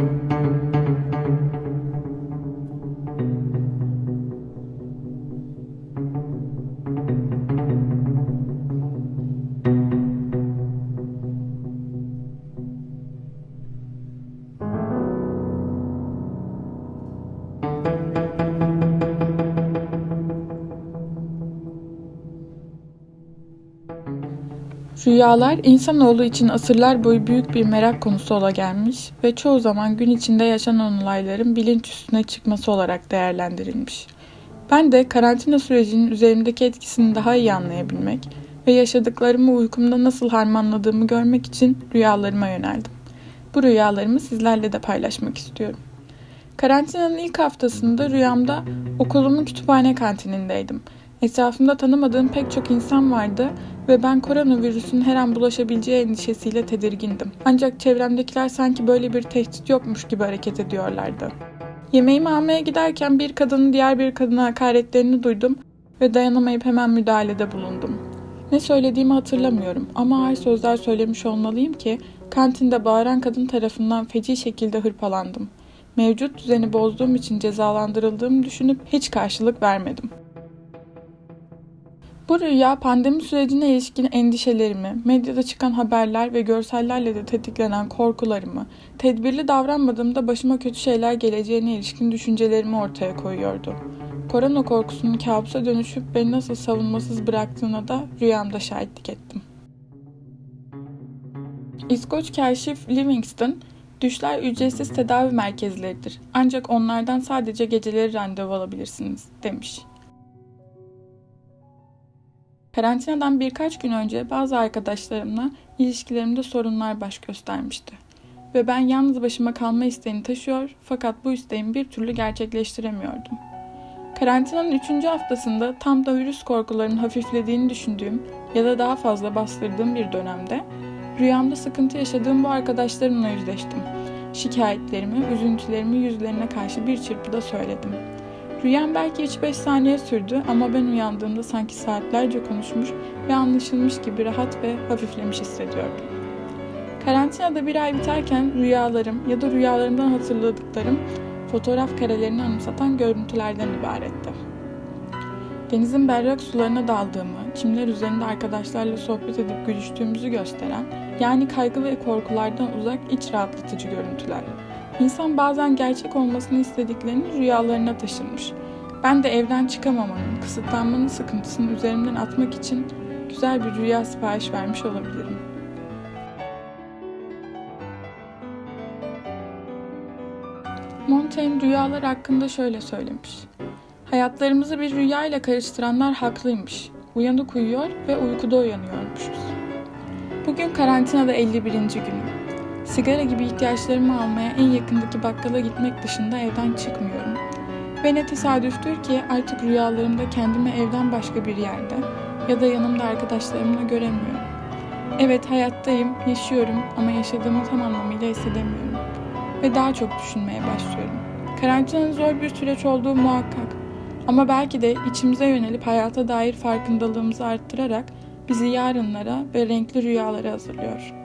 thank you Rüyalar insanoğlu için asırlar boyu büyük bir merak konusu ola gelmiş ve çoğu zaman gün içinde yaşanan olayların bilinç üstüne çıkması olarak değerlendirilmiş. Ben de karantina sürecinin üzerimdeki etkisini daha iyi anlayabilmek ve yaşadıklarımı uykumda nasıl harmanladığımı görmek için rüyalarıma yöneldim. Bu rüyalarımı sizlerle de paylaşmak istiyorum. Karantinanın ilk haftasında rüyamda okulumun kütüphane kantinindeydim. Etrafımda tanımadığım pek çok insan vardı ve ben koronavirüsün her an bulaşabileceği endişesiyle tedirgindim. Ancak çevremdekiler sanki böyle bir tehdit yokmuş gibi hareket ediyorlardı. Yemeğimi almaya giderken bir kadının diğer bir kadına hakaretlerini duydum ve dayanamayıp hemen müdahalede bulundum. Ne söylediğimi hatırlamıyorum ama ağır sözler söylemiş olmalıyım ki kantinde bağıran kadın tarafından feci şekilde hırpalandım. Mevcut düzeni bozduğum için cezalandırıldığımı düşünüp hiç karşılık vermedim. Bu rüya pandemi sürecine ilişkin endişelerimi, medyada çıkan haberler ve görsellerle de tetiklenen korkularımı, tedbirli davranmadığımda başıma kötü şeyler geleceğine ilişkin düşüncelerimi ortaya koyuyordu. Korona korkusunun kabusa dönüşüp beni nasıl savunmasız bıraktığına da rüyamda şahitlik ettim. İskoç keşif Livingston, düşler ücretsiz tedavi merkezleridir. Ancak onlardan sadece geceleri randevu alabilirsiniz, demiş. Karantinadan birkaç gün önce bazı arkadaşlarımla ilişkilerimde sorunlar baş göstermişti. Ve ben yalnız başıma kalma isteğini taşıyor fakat bu isteğimi bir türlü gerçekleştiremiyordum. Karantinanın 3. haftasında tam da virüs korkularının hafiflediğini düşündüğüm ya da daha fazla bastırdığım bir dönemde rüyamda sıkıntı yaşadığım bu arkadaşlarımla yüzleştim. Şikayetlerimi, üzüntülerimi yüzlerine karşı bir çırpıda söyledim. Rüyam belki 3-5 saniye sürdü ama ben uyandığımda sanki saatlerce konuşmuş ve anlaşılmış gibi rahat ve hafiflemiş hissediyordum. Karantinada bir ay biterken rüyalarım ya da rüyalarımdan hatırladıklarım fotoğraf karelerini anımsatan görüntülerden ibaretti. Denizin berrak sularına daldığımı, çimler üzerinde arkadaşlarla sohbet edip gülüştüğümüzü gösteren, yani kaygı ve korkulardan uzak iç rahatlatıcı görüntüler. İnsan bazen gerçek olmasını istediklerini rüyalarına taşırmış. Ben de evden çıkamamanın, kısıtlanmanın sıkıntısını üzerimden atmak için güzel bir rüya sipariş vermiş olabilirim. Montaigne rüyalar hakkında şöyle söylemiş. Hayatlarımızı bir rüya ile karıştıranlar haklıymış. Uyanık uyuyor ve uykuda uyanıyormuşuz. Bugün karantinada 51. günüm. Sigara gibi ihtiyaçlarımı almaya en yakındaki bakkala gitmek dışında evden çıkmıyorum. Ve ne tesadüftür ki artık rüyalarımda kendimi evden başka bir yerde ya da yanımda arkadaşlarımla göremiyorum. Evet hayattayım, yaşıyorum ama yaşadığımı tam anlamıyla hissedemiyorum. Ve daha çok düşünmeye başlıyorum. Karantinanın zor bir süreç olduğu muhakkak. Ama belki de içimize yönelip hayata dair farkındalığımızı arttırarak bizi yarınlara ve renkli rüyalara hazırlıyor.